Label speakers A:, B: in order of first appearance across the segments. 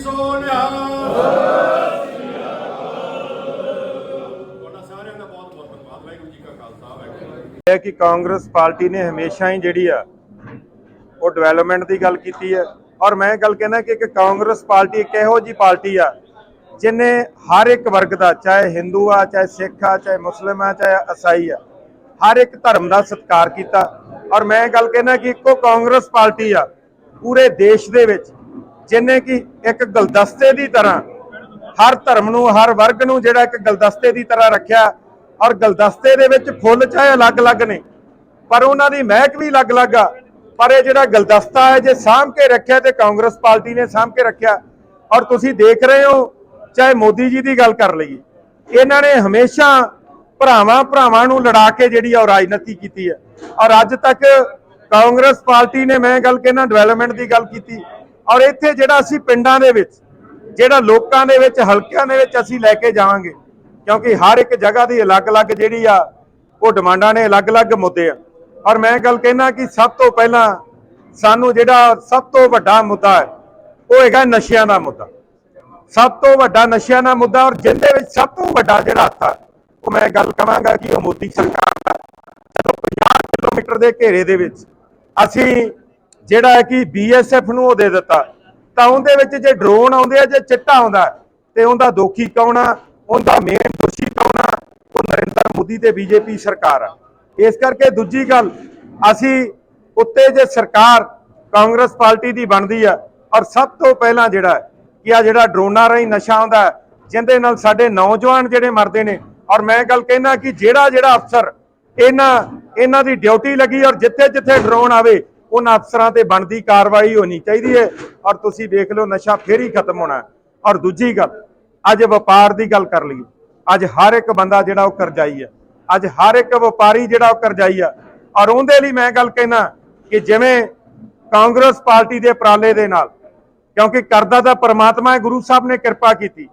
A: ਸੋਨਿਆ ਤੁਹਾਡਾ ਸਾਰਿਆਂ ਦਾ ਬਹੁਤ ਬਹੁਤ ਧੰਨਵਾਦ। ਵਾਹਿਗੁਰੂ ਜੀ ਕਾ ਖਾਲਸਾ, ਵਾਹਿਗੁਰੂ
B: ਹੈ ਕਿ ਕਾਂਗਰਸ ਪਾਰਟੀ ਨੇ ਹਮੇਸ਼ਾ ਹੀ ਜਿਹੜੀ ਆ, ਉਹ ਡਿਵੈਲਪਮੈਂਟ ਦੀ ਗੱਲ ਕੀਤੀ ਹੈ। ਔਰ ਮੈਂ ਗੱਲ ਕਹਿਣਾ ਕਿ ਇੱਕ ਕਾਂਗਰਸ ਪਾਰਟੀ ਇੱਕ ਇਹੋ ਜੀ ਪਾਰਟੀ ਆ, ਜਿਨੇ ਹਰ ਇੱਕ ਵਰਗ ਦਾ, ਚਾਹੇ ਹਿੰਦੂ ਆ, ਚਾਹੇ ਸਿੱਖ ਆ, ਚਾਹੇ ਮੁਸਲਿਮ ਆ, ਚਾਹੇ ਈਸਾਈ ਆ, ਹਰ ਇੱਕ ਧਰਮ ਦਾ ਸਤਿਕਾਰ ਕੀਤਾ। ਔਰ ਮੈਂ ਗੱਲ ਕਹਿਣਾ ਕਿ ਇੱਕੋ ਕਾਂਗਰਸ ਪਾਰਟੀ ਆ, ਪੂਰੇ ਦੇਸ਼ ਦੇ ਵਿੱਚ ਜਿਨੇ ਕਿ ਇੱਕ ਗੁਲਦਸਤੇ ਦੀ ਤਰ੍ਹਾਂ ਹਰ ਧਰਮ ਨੂੰ, ਹਰ ਵਰਗ ਨੂੰ ਜਿਹੜਾ ਇੱਕ ਗੁਲਦਸਤੇ ਦੀ ਤਰ੍ਹਾਂ ਰੱਖਿਆ ਔਰ ਗੁਲਦਸਤੇ ਦੇ ਵਿੱਚ ਫੁੱਲ ਚਾਹੇ ਅਲੱਗ-ਅਲੱਗ ਨੇ, ਪਰ ਉਹਨਾਂ ਦੀ ਮਹਿਕ ਵੀ ਅਲੱਗ-ਅਲੱਗ ਆ। ਪਰ ਇਹ ਜਿਹੜਾ ਗੁਲਦਸਤਾ ਹੈ, ਜੇ ਸਾਂਭ ਕੇ ਰੱਖਿਆ ਤੇ ਕਾਂਗਰਸ ਪਾਰਟੀ ਨੇ ਸਾਂਭ ਕੇ ਰੱਖਿਆ ਔਰ ਤੁਸੀਂ ਦੇਖ ਰਹੇ ਹੋ, ਚਾਹੇ ਮੋਦੀ ਜੀ ਦੀ ਗੱਲ ਕਰ ਲਈਏ, ਇਹਨਾਂ ਨੇ ਹਮੇਸ਼ਾ ਭਰਾਵਾਂ ਭਰਾਵਾਂ ਨੂੰ ਲੜਾ ਕੇ ਜਿਹੜੀ ਆ ਉਹ ਰਾਜਨੀਤੀ ਕੀਤੀ ਹੈ। ਔਰ ਅੱਜ ਤੱਕ ਕਾਂਗਰਸ ਪਾਰਟੀ ਨੇ, ਮੈਂ ਗੱਲ ਕਹਿਣਾ ਡਿਵੈਲਪਮੈਂਟ ਦੀ ਗੱਲ ਕੀਤੀ ਔਰ ਇੱਥੇ ਜਿਹੜਾ ਅਸੀਂ ਪਿੰਡਾਂ ਦੇ ਵਿੱਚ, ਜਿਹੜਾ ਲੋਕਾਂ ਦੇ ਵਿੱਚ, ਹਲਕਿਆਂ ਦੇ ਵਿੱਚ ਅਸੀਂ ਲੈ ਕੇ ਜਾਵਾਂਗੇ, ਕਿਉਂਕਿ ਹਰ ਇੱਕ ਜਗ੍ਹਾ ਦੀ ਅਲੱਗ-ਅਲੱਗ ਜਿਹੜੀ ਆ, ਉਹ ਡਿਮਾਂਡਾਂ ਨੇ ਅਲੱਗ-ਅਲੱਗ ਮੁੱਦੇ ਆ। ਔਰ ਮੈਂ ਗੱਲ ਕਹਿਣਾ ਕਿ ਸਭ ਤੋਂ ਪਹਿਲਾਂ ਸਾਨੂੰ ਜਿਹੜਾ ਸਭ ਤੋਂ ਵੱਡਾ ਮੁੱਦਾ ਹੈ, ਉਹ ਹੈਗਾ ਨਸ਼ਿਆਂ ਦਾ ਮੁੱਦਾ। ਸਭ ਤੋਂ ਵੱਡਾ ਨਸ਼ਿਆਂ ਦਾ ਮੁੱਦਾ ਔਰ ਜਿੰਦੇ ਵਿੱਚ ਸਭ ਤੋਂ ਵੱਡਾ ਜਿਹੜਾ ਹੱਥ ਆ, ਉਹ ਮੈਂ ਗੱਲ ਕਵਾਂਗਾ ਕਿ ਉਹ ਮੋਦੀ ਸਰਕਾਰ ਦਾ। ਜਦੋਂ 50 ਕਿਲੋਮੀਟਰ ਦੇ ਘੇਰੇ ਦੇ ਵਿੱਚ ਅਸੀਂ ਜਿਹੜਾ ਹੈ ਕਿ ਬੀਐਸਐਫ ਨੂੰ ਉਹ ਦੇ ਦਿੱਤਾ। ਤਾਂ ਉਹਦੇ ਵਿੱਚ ਜੇ ਡਰੋਨ ਆਉਂਦੇ ਆ ਜੇ ਚਿੱਟਾ ਆਉਂਦਾ ਤੇ ਉਹਦਾ ਦੋਖੀ ਕੌਣ ਆ? ਉਹਦਾ ਮੇਨ ਦੋਸ਼ੀ ਕੌਣ ਆ? ਉਹ ਨਰਿੰਦਰ ਮੋਦੀ ਤੇ ਬੀਜੇਪੀ ਸਰਕਾਰ ਆ। ਇਸ ਕਰਕੇ ਦੂਜੀ ਗੱਲ ਅਸੀਂ ਉੱਤੇ ਜੇ ਸਰਕਾਰ ਕਾਂਗਰਸ ਪਾਰਟੀ ਦੀ ਬਣਦੀ ਆ ਔਰ ਸਭ ਤੋਂ ਪਹਿਲਾਂ ਜਿਹੜਾ ਕਿ ਆ ਜਿਹੜਾ ਡਰੋਨਾਂ ਰਾਹੀਂ ਨਸ਼ਾ ਆਉਂਦਾ ਹੈ, ਜਿਹਦੇ ਨਾਲ ਸਾਡੇ ਨੌਜਵਾਨ ਜਿਹੜੇ ਮਰਦੇ ਨੇ ਔਰ ਮੈਂ ਗੱਲ ਕਹਿਣਾ ਕਿ ਜਿਹੜਾ ਜਿਹੜਾ ਅਫਸਰ ਇਹਨਾਂ ਇਹਨਾਂ ਦੀ ਡਿਊਟੀ ਲੱਗੀ ਔਰ ਜਿੱਥੇ ਜਿੱਥੇ ਡਰੋਨ ਆਵੇ ਉਹਨਾਂ ਅਫਸਰਾਂ ਤੇ ਬਣਦੀ ਕਾਰਵਾਈ ਹੋਣੀ ਚਾਹੀਦੀ ਹੈ ਔਰ ਤੁਸੀਂ ਦੇਖ ਲਓ ਨਸ਼ਾ ਫੇਰ ਹੀ ਖਤਮ ਹੋਣਾ ਔਰ ਦੂਜੀ ਗੱਲ, ਅੱਜ ਵਪਾਰ ਦੀ ਗੱਲ ਕਰ ਲਈਏ। ਅੱਜ ਹਰ ਇੱਕ ਬੰਦਾ ਜਿਹੜਾ ਉਹ ਕਰਜ਼ਾਈ ਹੈ। ਅੱਜ ਹਰ ਇੱਕ ਵਪਾਰੀ ਜਿਹੜਾ ਉਹ ਕਰਜ਼ਾਈ ਆ ਔਰ ਉਹਦੇ ਲਈ ਮੈਂ ਗੱਲ ਕਹਿਣਾ ਕਿ ਜਿਵੇਂ ਕਾਂਗਰਸ ਪਾਰਟੀ ਦੇ ਉਪਰਾਲੇ ਦੇ ਨਾਲ, ਕਿਉਂਕਿ ਕਰਦਾ ਤਾਂ ਪਰਮਾਤਮਾ ਹੈ, ਗੁਰੂ ਸਾਹਿਬ ਨੇ ਕਿਰਪਾ ਕੀਤੀ।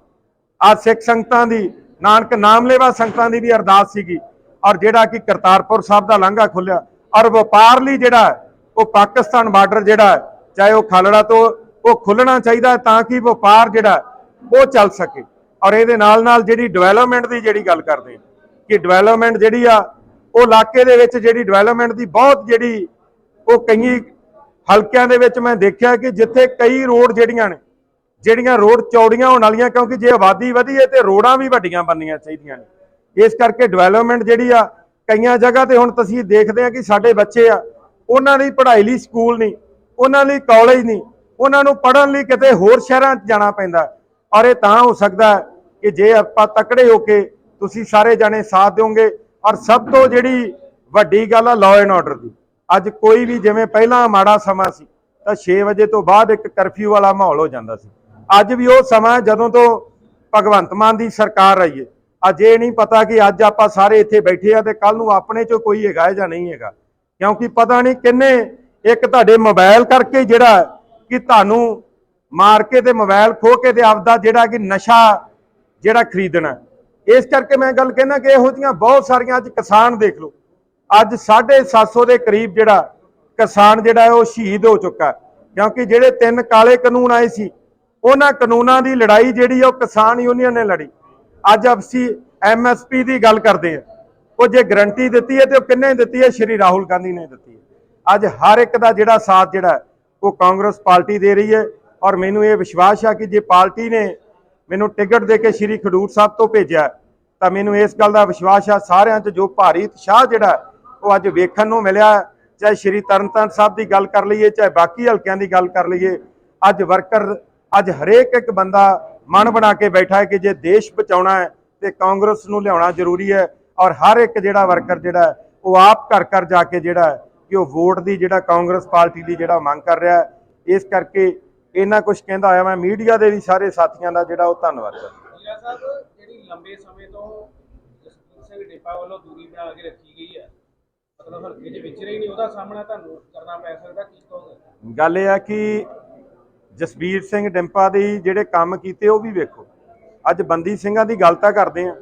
B: ਆ ਸਿੱਖ ਸੰਗਤਾਂ ਦੀ, ਨਾਨਕ ਨਾਮ ਲੈਵਾ ਸੰਗਤਾਂ ਦੀ ਵੀ ਅਰਦਾਸ ਸੀਗੀ। ਔਰ ਜਿਹੜਾ ਕਿ ਕਰਤਾਰਪੁਰ ਸਾਹਿਬ ਦਾ ਲਾਂਘਾ ਖੁੱਲਿਆ ਔਰ ਵਪਾਰ ਲਈ ਜਿਹੜਾ ਉਹ ਪਾਕਿਸਤਾਨ ਬਾਰਡਰ ਜਿਹੜਾ ਚਾਹੇ ਉਹ ਖਾਲੜਾ ਤੋਂ ਉਹ ਖੁੱਲਣਾ ਚਾਹੀਦਾ ਤਾਂ ਕਿ ਵਪਾਰ ਜਿਹੜਾ ਉਹ ਚੱਲ ਸਕੇ। ਔਰ ਇਹਦੇ ਨਾਲ ਨਾਲ ਜਿਹੜੀ ਡਿਵੈਲਪਮੈਂਟ ਦੀ ਜਿਹੜੀ ਗੱਲ ਕਰਦੇ ਹਾਂ, ਕਿ ਡਿਵੈਲਪਮੈਂਟ ਜਿਹੜੀ ਆ, ਉਹ ਇਲਾਕੇ ਦੇ ਵਿੱਚ ਜਿਹੜੀ ਡਿਵੈਲਪਮੈਂਟ ਦੀ ਬਹੁਤ ਜਿਹੜੀ ਉਹ ਕਈ ਹਲਕਿਆਂ ਦੇ ਵਿੱਚ ਮੈਂ ਦੇਖਿਆ ਕਿ ਜਿੱਥੇ ਕਈ ਰੋਡ ਜਿਹੜੀਆਂ ਨੇ, ਜਿਹੜੀਆਂ ਰੋਡ ਚੌੜੀਆਂ ਹੋਣ ਵਾਲੀਆਂ, ਕਿਉਂਕਿ ਜੇ ਆਬਾਦੀ ਵਧੀ ਹੈ ਤੇ ਰੋਡਾਂ ਵੀ ਵੱਡੀਆਂ ਬਣਨੀਆਂ ਚਾਹੀਦੀਆਂ ਨੇ। ਇਸ ਕਰਕੇ ਡਿਵੈਲਪਮੈਂਟ ਜਿਹੜੀ ਆ, ਕਈਆਂ ਜਗ੍ਹਾ ਤੇ ਹੁਣ ਤੁਸੀਂ ਦੇਖਦੇ ਆ ਕਿ ਸਾਡੇ ਬੱਚੇ ਆ ਉਹਨਾਂ ਦੀ ਪੜ੍ਹਾਈ ਲਈ ਸਕੂਲ ਨਹੀਂ, ਉਹਨਾਂ ਲਈ ਕਾਲਜ ਨਹੀਂ, ਉਹਨਾਂ ਨੂੰ ਪੜ੍ਹਨ ਲਈ ਕਿਤੇ ਹੋਰ ਸ਼ਹਿਰਾਂ 'ਚ ਜਾਣਾ ਪੈਂਦਾ। ਔਰ ਇਹ ਤਾਂ ਹੋ ਸਕਦਾ ਕਿ ਜੇ ਆਪਾਂ ਤਕੜੇ ਹੋ ਕੇ ਤੁਸੀਂ ਸਾਰੇ ਜਾਣੇ ਸਾਥ ਦਿਓਗੇ, ਔਰ ਸਭ ਤੋਂ ਜਿਹੜੀ ਵੱਡੀ ਗੱਲ ਆ ਲਾਅ ਐਂਡ ਆਰਡਰ ਦੀ। ਅੱਜ ਕੋਈ ਵੀ ਜਿਵੇਂ ਪਹਿਲਾਂ ਮਾੜਾ ਸਮਾਂ ਸੀ, ਤਾਂ 6 ਵਜੇ ਤੋਂ ਬਾਅਦ ਇੱਕ ਕਰਫਿਊ ਵਾਲਾ ਮਾਹੌਲ ਹੋ ਜਾਂਦਾ ਸੀ। ਅੱਜ ਵੀ ਉਹ ਸਮਾਂ ਜਦੋਂ ਤੋਂ ਭਗਵੰਤ ਮਾਨ ਦੀ ਸਰਕਾਰ ਆਈ ਹੈ ਅੱਜ ਇਹ ਨਹੀਂ ਪਤਾ ਕਿ ਅੱਜ ਆਪਾਂ ਸਾਰੇ ਇੱਥੇ ਬੈਠੇ ਆ ਤੇ ਕੱਲ ਨੂੰ ਆਪਣੇ ਚੋਂ ਕੋਈ ਹੈਗਾ ਜਾਂ ਨਹੀਂ ਹੈਗਾ। ਕਿਉਂਕਿ ਪਤਾ ਨਹੀਂ ਕਿੰਨੇ ਇੱਕ ਤੁਹਾਡੇ ਮੋਬਾਈਲ ਕਰਕੇ ਜਿਹੜਾ ਕਿ ਤੁਹਾਨੂੰ ਮਾਰ ਕੇ ਤੇ ਮੋਬਾਈਲ ਖੋ ਕੇ ਤੇ ਆਪਦਾ ਜਿਹੜਾ ਕਿ ਨਸ਼ਾ ਜਿਹੜਾ ਖਰੀਦਣਾ। ਇਸ ਕਰਕੇ ਮੈਂ ਗੱਲ ਕਹਿਣਾ ਕਿ ਇਹੋ ਜੀਆਂ ਬਹੁਤ ਸਾਰੀਆਂ ਅੱਜ ਕਿਸਾਨ ਦੇਖ ਲਓ। ਅੱਜ 750 ਦੇ ਕਰੀਬ ਜਿਹੜਾ ਕਿਸਾਨ ਜਿਹੜਾ ਉਹ ਸ਼ਹੀਦ ਹੋ ਚੁੱਕਾ। ਕਿਉਂਕਿ ਜਿਹੜੇ ਤਿੰਨ ਕਾਲੇ ਕਾਨੂੰਨ ਆਏ ਸੀ, ਉਹਨਾਂ ਕਾਨੂੰਨਾਂ ਦੀ ਲੜਾਈ ਜਿਹੜੀ ਉਹ ਕਿਸਾਨ ਯੂਨੀਅਨ ਨੇ ਲੜੀ। ਅੱਜ ਅਸੀਂ ਐਮਐਸਪੀ ਦੀ ਗੱਲ ਕਰਦੇ ਆ ਉਹ ਜੇ ਗਰੰਟੀ ਦਿੱਤੀ ਹੈ ਤੇ ਉਹ ਕਿੰਨੇ ਦਿੱਤੀ ਹੈ? ਸ਼੍ਰੀ ਰਾਹੁਲ ਗਾਂਧੀ ਨੇ ਦਿੱਤੀ ਹੈ। ਅੱਜ ਹਰ ਇੱਕ ਦਾ ਜਿਹੜਾ ਸਾਥ ਜਿਹੜਾ ਉਹ ਕਾਂਗਰਸ ਪਾਰਟੀ ਦੇ ਰਹੀ ਹੈ ਔਰ ਮੈਨੂੰ ਇਹ ਵਿਸ਼ਵਾਸ ਹੈ ਕਿ ਜੇ ਪਾਰਟੀ ਨੇ ਮੈਨੂੰ ਟਿਕਟ ਦੇ ਕੇ ਸ਼੍ਰੀ ਖਡੂਰ ਸਾਹਿਬ ਤੋਂ ਭੇਜਿਆ ਤਾਂ ਮੈਨੂੰ ਇਸ ਗੱਲ ਦਾ ਵਿਸ਼ਵਾਸ ਆ ਸਾਰਿਆਂ 'ਚ ਜੋ ਭਾਰੀ ਉਤਸ਼ਾਹ ਜਿਹੜਾ ਉਹ ਅੱਜ ਵੇਖਣ ਨੂੰ ਮਿਲਿਆ ਚਾਹੇ ਸ਼੍ਰੀ ਤਰਨਤਾਰਨ ਸਾਹਿਬ ਦੀ ਗੱਲ ਕਰ ਲਈਏ, ਚਾਹੇ ਬਾਕੀ ਹਲਕਿਆਂ ਦੀ ਗੱਲ ਕਰ ਲਈਏ, ਅੱਜ ਵਰਕਰ, ਅੱਜ ਹਰੇਕ ਇੱਕ ਬੰਦਾ ਮਨ ਬਣਾ ਕੇ ਬੈਠਾ ਹੈ ਕਿ ਜੇ ਦੇਸ਼ ਬਚਾਉਣਾ ਹੈ ਤੇ ਕਾਂਗਰਸ ਨੂੰ ਲਿਆਉਣਾ ਜ਼ਰੂਰੀ ਹੈ। ਔਰ ਹਰ ਇੱਕ ਜਿਹੜਾ ਵਰਕਰ ਜਿਹੜਾ ਉਹ ਆਪ ਘਰ ਘਰ ਜਾ ਕੇ ਜਿਹੜਾ ਕਿ ਉਹ ਵੋਟ ਦੀ ਜਿਹੜਾ ਕਾਂਗਰਸ ਪਾਰਟੀ ਦੀ ਜਿਹੜਾ ਮੰਗ ਕਰ ਰਿਹਾ ਇਸ ਕਰਕੇ ਇਹਨਾਂ ਕੁਝ ਕਹਿੰਦਾ ਹੋਇਆ ਮੈਂ ਮੀਡੀਆ ਦੇ ਵੀ ਸਾਰੇ ਸਾਥੀਆਂ ਦਾ ਜਿਹੜਾ ਉਹ ਧੰਨਵਾਦ ਕਰਦਾ।
C: ਜੀਰਾ ਸਾਹਿਬ ਜਿਹੜੀ ਲੰਬੇ ਸਮੇਂ ਤੋਂ ਜਸਪੀਤ ਸਿੰਘ ਡੇਪਾ ਵੱਲੋਂ ਦੂਰੀ ਬਣਾ ਕੇ ਰੱਖੀ ਗਈ ਹੈ ਮਤਲਬ ਹਲਕੇ 'ਚ ਵਿਚਰੇ ਹੀ ਨਹੀਂ ਉਹਦਾ ਸਾਹਮਣਾ ਤੁਹਾਨੂੰ ਕਰਨਾ ਪੈ ਸਕਦਾ ਕੀ ਕਹੋਗੇ?
B: ਗੱਲ ਇਹ ਆ ਕਿ ਜਸਬੀਰ ਸਿੰਘ ਡਿੰਪਾ ਦੀ ਜਿਹੜੇ ਕੰਮ ਕੀਤੇ ਉਹ ਵੀ ਵੇਖੋ। ਅੱਜ ਬੰਦੀ ਸਿੰਘਾਂ ਦੀ ਗੱਲ ਤਾਂ ਕਰਦੇ ਆ।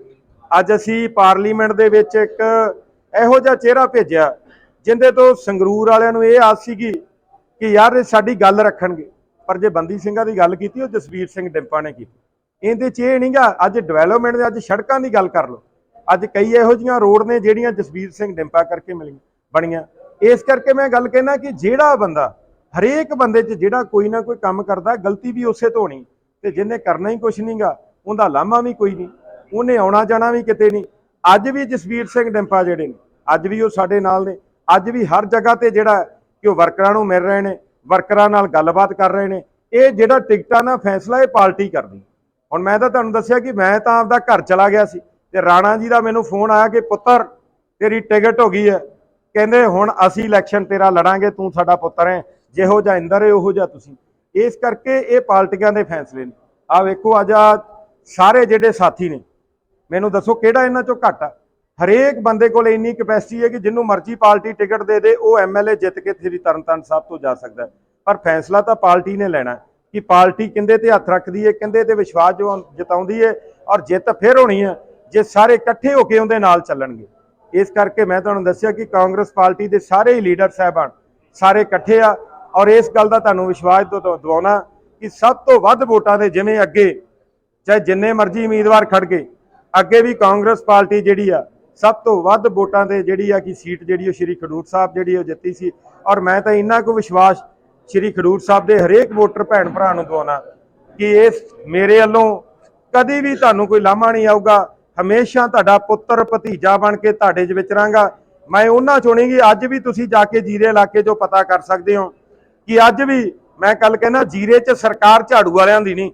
B: ਅੱਜ ਅਸੀਂ ਪਾਰਲੀਮੈਂਟ ਦੇ ਵਿੱਚ ਇੱਕ ਇਹੋ ਜਿਹਾ ਚਿਹਰਾ ਭੇਜਿਆ, ਜਿੰਦੇ ਤੋਂ ਸੰਗਰੂਰ ਵਾਲਿਆਂ ਨੂੰ ਇਹ ਆਸ ਸੀਗੀ ਕਿ ਯਾਰ ਇਹ ਸਾਡੀ ਗੱਲ ਰੱਖਣਗੇ। ਪਰ ਜੇ ਬੰਦੀ ਸਿੰਘਾਂ ਦੀ ਗੱਲ ਕੀਤੀ, ਉਹ ਜਸਵੀਰ ਸਿੰਘ ਡਿੰਪਾ ਨੇ ਕੀਤੀ। ਇਹਦੇ 'ਚ ਇਹ ਨਹੀਂਗਾ, ਅੱਜ ਡਿਵੈਲਪਮੈਂਟ ਦੇ ਅੱਜ ਸੜਕਾਂ ਦੀ ਗੱਲ ਕਰ ਲਓ। ਅੱਜ ਕਈ ਇਹੋ ਜੀਆਂ ਰੋਡ ਨੇ ਜਿਹੜੀਆਂ ਜਸਵੀਰ ਸਿੰਘ ਡਿੰਪਾ ਕਰਕੇ ਮਿਲੀਆਂ ਬਣੀਆਂ। ਇਸ ਕਰਕੇ ਮੈਂ ਗੱਲ ਕਹਿਣਾ ਕਿ ਜਿਹੜਾ ਬੰਦਾ, ਹਰੇਕ ਬੰਦੇ 'ਚ ਜਿਹੜਾ ਕੋਈ ਨਾ ਕੋਈ ਕੰਮ ਕਰਦਾ, ਗਲਤੀ ਵੀ ਉਸੇ ਤੋਂ ਹੋਣੀ। ਤੇ ਜਿਹਨੇ ਕਰਨਾ ਹੀ ਕੁਛ ਨਹੀਂਗਾ, ਉਹਦਾ ਲਾਮਾ ਵੀ ਕੋਈ ਨਹੀਂ। ਉਹਨੇ ਆਉਣਾ ਜਾਣਾ ਵੀ ਕਿਤੇ ਨਹੀਂ। ਅੱਜ ਵੀ ਜਸਵੀਰ ਸਿੰਘ ਡਿੰਪਾ ਜਿਹੜੇ ਨੇ, ਅੱਜ ਵੀ ਉਹ ਸਾਡੇ ਨਾਲ ਨੇ। ਅੱਜ ਵੀ ਹਰ ਜਗ੍ਹਾ ਤੇ ਜਿਹੜਾ ਕਿ ਉਹ ਵਰਕਰਾਂ ਨੂੰ ਮਿਲ ਰਹੇ ਨੇ, ਵਰਕਰਾਂ ਨਾਲ ਗੱਲਬਾਤ ਕਰ ਰਹੇ ਨੇ। ਇਹ ਜਿਹੜਾ ਟਿਕਟਾਂ ਦਾ ਫੈਸਲਾ, ਇਹ ਪਾਰਟੀ ਕਰਦੀ। ਹੁਣ ਮੈਂ ਤਾਂ ਤੁਹਾਨੂੰ ਦੱਸਿਆ ਕਿ ਮੈਂ ਤਾਂ ਆਪਦਾ ਘਰ ਚਲਾ ਗਿਆ ਸੀ ਤੇ ਰਾਣਾ ਜੀ ਦਾ ਮੈਨੂੰ ਫੋਨ ਆਇਆ ਕਿ, ਪੁੱਤਰ, ਤੇਰੀ ਟਿਕਟ ਹੋ ਗਈ ਹੈ। ਕਹਿੰਦੇ, ਹੁਣ ਅਸੀਂ ਇਲੈਕਸ਼ਨ ਤੇਰਾ ਲੜਾਂਗੇ, ਤੂੰ ਸਾਡਾ ਪੁੱਤਰ ਹੈ। ਜਿਹੋ ਜਿਹਾ ਇੰਦਰ ਹੈ, ਉਹੋ ਜਿਹਾ ਤੁਸੀਂ। ਇਸ ਕਰਕੇ ਇਹ ਪਾਰਟੀਆਂ ਦੇ ਫੈਸਲੇ ਨੇ। ਆ ਵੇਖੋ, ਅੱਜ ਆ ਸਾਰੇ ਜਿਹੜੇ ਸਾਥੀ ਨੇ ਮੈਨੂੰ ਦੱਸੋ ਕਿਹੜਾ ਇਹਨਾਂ ਚੋਂ ਘੱਟ ਆ? ਹਰੇਕ ਬੰਦੇ ਕੋਲ ਇੰਨੀ ਕਪੈਸਿਟੀ ਹੈ ਕਿ ਜਿੰਨੂੰ ਮਰਜ਼ੀ ਪਾਰਟੀ ਟਿਕਟ ਦੇ ਦੇ, ਉਹ ਐਮਐਲਏ ਜਿੱਤ ਕੇ ਸ੍ਰੀ ਤਰਨਤਾਰਨ ਸਾਹਿਬ ਤੋਂ ਜਾ ਸਕਦਾ ਪਰ ਫੈਸਲਾ ਤਾਂ ਪਾਰਟੀ ਨੇ ਲੈਣਾ ਕਿ ਪਾਰਟੀ ਕਿੰਦੇ ਤੇ ਹੱਥ ਰੱਖਦੀ ਹੈ, ਕਿੰਦੇ ਤੇ ਵਿਸ਼ਵਾਸ ਜੋ ਜਤਾਉਂਦੀ ਹੈ ਔਰ ਜਿੱਤ ਫਿਰ ਹੋਣੀ ਹੈ, ਜੇ ਸਾਰੇ ਇਕੱਠੇ ਹੋ ਕੇ ਉਹਦੇ ਨਾਲ ਚੱਲਣਗੇ। ਇਸ ਕਰਕੇ ਮੈਂ ਤੁਹਾਨੂੰ ਦੱਸਿਆ ਕਿ ਕਾਂਗਰਸ ਪਾਰਟੀ ਦੇ ਸਾਰੇ ਹੀ ਲੀਡਰ ਸਾਹਿਬਾਨ ਸਾਰੇ ਇਕੱਠੇ ਆ ਔਰ ਇਸ ਗੱਲ ਦਾ ਤੁਹਾਨੂੰ ਵਿਸ਼ਵਾਸ ਤੋਂ ਦਿਵਾਉਣਾ ਕਿ ਸਭ ਤੋਂ ਵੱਧ ਵੋਟਾਂ ਦੇ ਜਿਵੇਂ ਅੱਗੇ, ਚਾਹੇ ਜਿੰਨੇ ਮਰਜ਼ੀ ਉਮੀਦਵਾਰ ਖੜ ਗਏ ਅੱਗੇ ਵੀ ਕਾਂਗਰਸ ਪਾਰਟੀ ਜਿਹੜੀ ਆ, ਸਭ ਤੋਂ ਵੱਧ ਵੋਟਾਂ ਤੇ ਜਿਹੜੀ ਆ ਕਿ ਸੀਟ ਜਿਹੜੀ ਉਹ ਸ਼੍ਰੀ ਖਡੂਰ ਸਾਹਿਬ ਜਿਹੜੀ ਉਹ ਜਿੱਤੀ ਸੀ। ਔਰ ਮੈਂ ਤਾਂ ਇੰਨਾ ਕੁ ਵਿਸ਼ਵਾਸ ਸ਼੍ਰੀ ਖਡੂਰ ਸਾਹਿਬ ਦੇ ਹਰੇਕ ਵੋਟਰ ਭੈਣ ਭਰਾ ਨੂੰ ਦਵਾਉਣਾ ਕਿ ਇਸ ਮੇਰੇ ਵੱਲੋਂ ਕਦੀ ਵੀ ਤੁਹਾਨੂੰ ਕੋਈ ਲਾਮਾ ਨਹੀਂ ਆਊਗਾ। ਹਮੇਸ਼ਾ ਤੁਹਾਡਾ ਪੁੱਤਰ ਭਤੀਜਾ ਬਣ ਕੇ ਤੁਹਾਡੇ 'ਚ ਵਿਚਰਾਂਗਾ ਮੈਂ ਉਹਨਾਂ ਚੋਣੀ ਕਿ ਅੱਜ ਵੀ ਤੁਸੀਂ ਜਾ ਕੇ ਜੀਰੇ ਇਲਾਕੇ 'ਚੋਂ ਪਤਾ ਕਰ ਸਕਦੇ ਹੋ ਕਿ ਅੱਜ ਵੀ ਮੈਂ ਕੱਲ ਕਹਿੰਦਾ ਜੀਰੇ 'ਚ ਸਰਕਾਰ ਝਾੜੂ ਵਾਲਿਆਂ ਦੀ ਨਹੀਂ,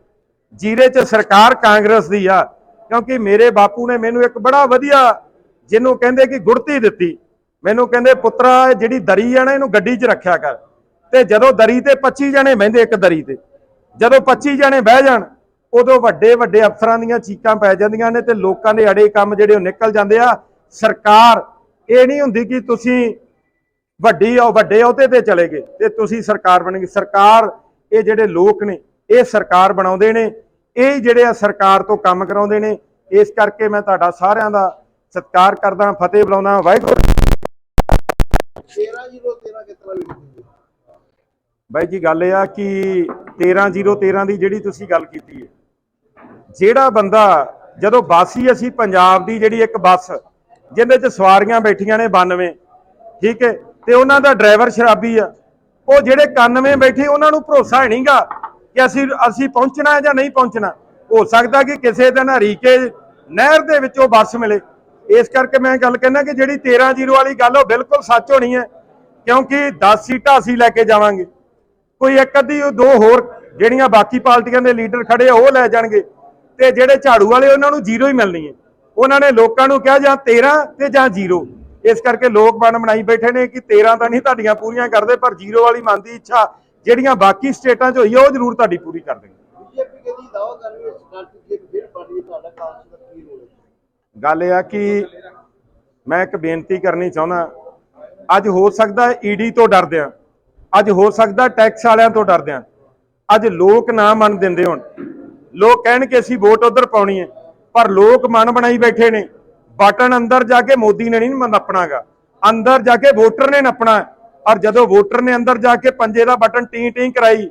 B: ਜੀਰੇ 'ਚ ਸਰਕਾਰ ਕਾਂਗਰਸ ਦੀ ਆ। ਕਿਉਂਕਿ ਮੇਰੇ ਬਾਪੂ ਨੇ ਮੈਨੂੰ ਇੱਕ ਬੜਾ ਵਧੀਆ ਜਿਹਨੂੰ ਕਹਿੰਦੇ ਕਿ ਗੁੜਤੀ ਦਿੱਤੀ। ਮੈਨੂੰ ਕਹਿੰਦੇ, ਪੁੱਤਰਾ ਜਿਹੜੀ ਦਰੀ ਆ ਨਾ, ਇਹਨੂੰ ਗੱਡੀ 'ਚ ਰੱਖਿਆ ਕਰ। ਤੇ ਜਦੋਂ ਦਰੀ ਤੇ 25 ਜਣੇ ਬਹਿੰਦੇ ਇੱਕ ਦਰੀ ਤੇ, ਜਦੋਂ 25 ਜਣੇ ਬਹਿ ਜਾਣ, ਉਦੋਂ ਵੱਡੇ ਵੱਡੇ ਅਫਸਰਾਂ ਦੀਆਂ ਚੀਕਾਂ ਪੈ ਜਾਂਦੀਆਂ ਨੇ ਤੇ ਲੋਕਾਂ ਦੇ ਅੜੇ ਕੰਮ ਜਿਹੜੇ ਉਹ ਨਿਕਲ ਜਾਂਦੇ ਆ। ਸਰਕਾਰ, ਇਹ ਨਹੀਂ ਹੁੰਦੀ ਕਿ ਤੁਸੀਂ ਵੱਡੀ ਉਹ ਵੱਡੇ ਅਹੁਦੇ ਤੇ ਚਲੇ ਗਏ। ਤੇ ਤੁਸੀਂ ਸਰਕਾਰ ਬਣ ਗਈ ਸਰਕਾਰ, ਇਹ ਜਿਹੜੇ ਲੋਕ ਨੇ, ਇਹ ਸਰਕਾਰ ਬਣਾਉਂਦੇ ਨੇ। ਇਹ ਜਿਹੜੇ ਆ ਸਰਕਾਰ ਤੋਂ ਕੰਮ ਕਰਾਉਂਦੇ ਨੇ, ਇਸ ਕਰਕੇ ਮੈਂ ਤੁਹਾਡਾ ਸਾਰਿਆਂ ਦਾ ਸਤਿਕਾਰ ਕਰਦਾ, ਫਤਿਹ ਬੁਲਾਉਣਾ ਵਾਹਿਗੁਰੂ।
D: 13 ਕਿਤਨਾ ਵੀ
B: ਬਾਈ ਜੀ, ਗੱਲ ਇਹ ਆ ਕਿ 13013 ਦੀ ਜਿਹੜੀ ਤੁਸੀਂ ਗੱਲ ਕੀਤੀ ਹੈ, ਜਿਹੜਾ ਬੰਦਾ, ਜਦੋਂ ਬਾਸੀ ਅਸੀਂ ਪੰਜਾਬ ਦੀ ਜਿਹੜੀ ਇੱਕ ਬੱਸ, ਜਿਹਦੇ 'ਚ ਸਵਾਰੀਆਂ ਬੈਠੀਆਂ ਨੇ 92 ਠੀਕ ਹੈ, ਤੇ ਉਹਨਾਂ ਦਾ ਡਰਾਈਵਰ ਸ਼ਰਾਬੀ ਆ, ਉਹ ਜਿਹੜੇ 91 ਬੈਠੇ, ਉਹਨਾਂ ਨੂੰ ਭਰੋਸਾ ਹੈ ਨਹੀਂਗਾ ਕਿ ਅਸੀਂ ਅਸੀਂ ਪਹੁੰਚਣਾ ਹੈ ਜਾਂ ਨਹੀਂ ਪਹੁੰਚਣਾ, ਹੋ ਸਕਦਾ ਕਿ ਕਿਸੇ ਦਿਨ ਹਰੀਕੇ ਨਹਿਰ ਦੇ ਵਿੱਚੋਂ ਬੱਸ ਮਿਲੇ। ਇਸ ਕਰਕੇ ਮੈਂ ਗੱਲ ਕਹਿੰਦਾ ਕਿ ਜਿਹੜੀ 13-0 ਵਾਲੀ ਗੱਲ ਉਹ ਬਿਲਕੁਲ ਸੱਚ ਹੋਣੀ ਹੈ, ਕਿਉਂਕਿ 10 ਸੀਟਾਂ ਅਸੀਂ ਲੈ ਕੇ ਜਾਵਾਂਗੇ। ਕੋਈ ਇੱਕ ਅੱਧੀ ਉਹ ਦੋ ਹੋਰ ਜਿਹੜੀਆਂ ਬਾਕੀ ਪਾਰਟੀਆਂ ਦੇ ਲੀਡਰ ਖੜੇ ਉਹ ਲੈ ਜਾਣਗੇ। ਤੇ ਜਿਹੜੇ ਝਾੜੂ ਵਾਲੇ, ਉਹਨਾਂ ਨੂੰ ਜ਼ੀਰੋ ਹੀ ਮਿਲਣੀ ਹੈ। ਉਹਨਾਂ ਨੇ ਲੋਕਾਂ ਨੂੰ ਕਿਹਾ ਜਾਂ 13 ਤੇ ਜਾਂ ਜ਼ੀਰੋ। ਇਸ ਕਰਕੇ ਲੋਕ ਮਨ ਬਣਾਈ ਬੈਠੇ ਨੇ ਕਿ 13 ਤਾਂ ਨਹੀਂ ਤੁਹਾਡੀਆਂ ਪੂਰੀਆਂ ਕਰਦੇ, ਪਰ ਜ਼ੀਰੋ ਵਾਲੀ ਮਨ ਦੀ ਇੱਛਾ ਜਿਹੜੀਆਂ ਬਾਕੀ ਸਟੇਟਾਂ 'ਚ ਹੋਈ ਆ ਉਹ ਜ਼ਰੂਰ ਤੁਹਾਡੀ ਪੂਰੀ ਕਰ ਦੇਣਗੇ।
D: ਬੀਜੇਪੀ ਕਹਿੰਦੀ ਦਾਵਾ ਕਰ ਰਹੀ ਹੈ ਸਟਾਰਟ ਜੇ ਫਿਰ ਪਾਰਟੀ ਤੁਹਾਡਾ ਕਾਂਗਰਸ ਦਾ ਕੀ ਰੋਲ ਹੈ?
B: ਗੱਲ ਇਹ ਆ ਕਿ ਮੈਂ ਇੱਕ ਬੇਨਤੀ ਕਰਨੀ ਚਾਹੁੰਦਾ ਅੱਜ ਹੋ ਸਕਦਾ ਈਡੀ ਤੋਂ ਡਰਦੇ ਆ ਅੱਜ ਹੋ ਸਕਦਾ ਟੈਕਸ ਵਾਲਿਆਂ ਤੋਂ ਡਰਦੇ ਆ ਅੱਜ ਲੋਕ ਨਾ ਮੰਨ ਦਿੰਦੇ ਹੁਣ। ਲੋਕ ਕਹਿਣ ਕਿ ਅਸੀਂ ਵੋਟ ਉਧਰ ਪਾਉਣੀ ਹੈ ਪਰ ਲੋਕ ਮਨ ਬਣਾਈ ਬੈਠੇ ਨੇ ਬਟਨ ਅੰਦਰ ਜਾ ਕੇ ਮੋਦੀ ਨੇ ਨਹੀਂ ਨੱਪਣਾਗਾ ਅੰਦਰ ਜਾ ਕੇ ਵੋਟਰ ਨੇ ਨੱਪਣਾ। ਔਰ ਜਦੋਂ ਵੋਟਰ ਨੇ ਅੰਦਰ ਜਾ ਕੇ ਪੰਜੇ ਦਾ ਬਟਨ ਟੀ ਟੀ ਕਰਾਈ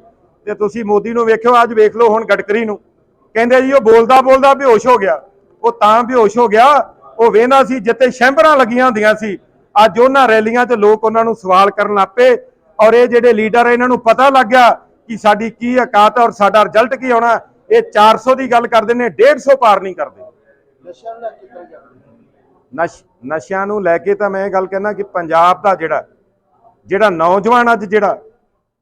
B: ਤੇ ਤੁਸੀਂ ਮੋਦੀ ਨੂੰ ਵੇਖਿਓ ਅੱਜ ਵੇਖ ਲਓ ਹੁਣ ਗਟਕਰੀ ਨੂੰ। ਕਹਿੰਦੇ ਜੀ ਉਹ ਬੋਲਦਾ ਬੋਲਦਾ ਬੇਹੋਸ਼ ਹੋ ਗਿਆ। ਉਹ ਤਾਂ ਬੇਹੋਸ਼ ਹੋ ਗਿਆ ਉਹ ਵੇਂਦਾ ਸੀ ਜਿੱਤੇ ਸ਼ੈਂਬਰਾਂ ਲੱਗੀਆਂ ਹੁੰਦੀਆਂ ਸੀ ਅੱਜ ਉਹਨਾਂ ਰੈਲੀਆਂ 'ਚ ਲੋਕ ਉਹਨਾਂ ਨੂੰ ਸਵਾਲ ਕਰਨ ਲੱਪੇ ਔਰ ਇਹ ਜਿਹੜੇ ਲੀਡਰ ਇਹਨਾਂ ਨੂੰ ਪਤਾ ਲੱਗ ਗਿਆ ਕਿ ਸਾਡੀ ਕੀ ਔਕਾਤ ਔਰ ਸਾਡਾ ਰਿਜ਼ਲਟ ਕੀ ਆਉਣਾ। ਇਹ 400 ਦੀ ਗੱਲ ਕਰਦੇ ਨੇ 150 ਪਾਰ ਨਹੀਂ ਕਰਦੇ। ਨਸ਼ਿਆਂ ਨੂੰ ਲੈ ਕੇ ਤਾਂ ਮੈਂ ਇਹ ਗੱਲ ਕਹਿਣਾ ਕਿ ਪੰਜਾਬ ਦਾ ਜਿਹੜਾ ਜਿਹੜਾ ਨੌਜਵਾਨ ਅੱਜ ਜਿਹੜਾ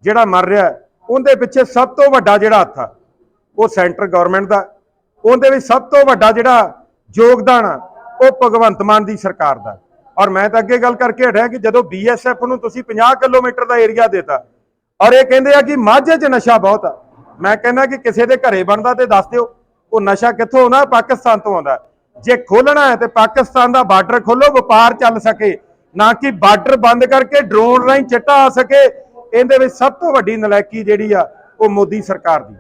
B: ਜਿਹੜਾ ਮਰ ਰਿਹਾ ਉਹਦੇ ਪਿੱਛੇ ਸਭ ਤੋਂ ਵੱਡਾ ਜਿਹੜਾ ਹੱਥ ਆ, ਉਹ ਸੈਂਟਰ ਗਵਰਨਮੈਂਟ ਦਾ। ਉਹਦੇ ਵਿੱਚ ਸਭ ਤੋਂ ਵੱਡਾ ਜਿਹੜਾ ਯੋਗਦਾਨ ਆ, ਉਹ ਭਗਵੰਤ ਮਾਨ ਦੀ ਸਰਕਾਰ ਦਾ। ਔਰ ਮੈਂ ਤਾਂ ਅੱਗੇ ਗੱਲ ਕਰਕੇ ਹਟਿਆ ਕਿ ਜਦੋਂ ਬੀਐਸਐਫ ਨੂੰ ਤੁਸੀਂ 50 ਕਿਲੋਮੀਟਰ ਦਾ ਏਰੀਆ ਦੇਤਾ, ਔਰ ਇਹ ਕਹਿੰਦੇ ਆ ਕਿ ਮਾਝੇ 'ਚ ਨਸ਼ਾ ਬਹੁਤ ਆ। ਮੈਂ ਕਹਿੰਦਾ ਕਿ ਕਿਸੇ ਦੇ ਘਰੇ ਬਣਦਾ ਤੇ ਦੱਸ ਦਿਓ, ਉਹ ਨਸ਼ਾ ਕਿੱਥੋਂ ਆਉਂਦਾ? ਪਾਕਿਸਤਾਨ ਤੋਂ ਆਉਂਦਾ। ਜੇ ਖੋਲਣਾ ਹੈ ਤੇ ਪਾਕਿਸਤਾਨ ਦਾ ਬਾਰਡਰ ਖੋਲੋ ਵਪਾਰ ਚੱਲ ਸਕੇ। ਨਾ ਕਿ ਬਾਰਡਰ ਬੰਦ ਕਰਕੇ ਡਰੋਨ ਰਾਹੀਂ ਚਿੱਟਾ ਆ ਸਕੇ। ਇਹਦੇ ਵਿੱਚ ਸਭ ਤੋਂ ਵੱਡੀ ਨਲਾਇਕੀ ਜਿਹੜੀ ਆ, ਉਹ ਮੋਦੀ ਸਰਕਾਰ ਦੀ।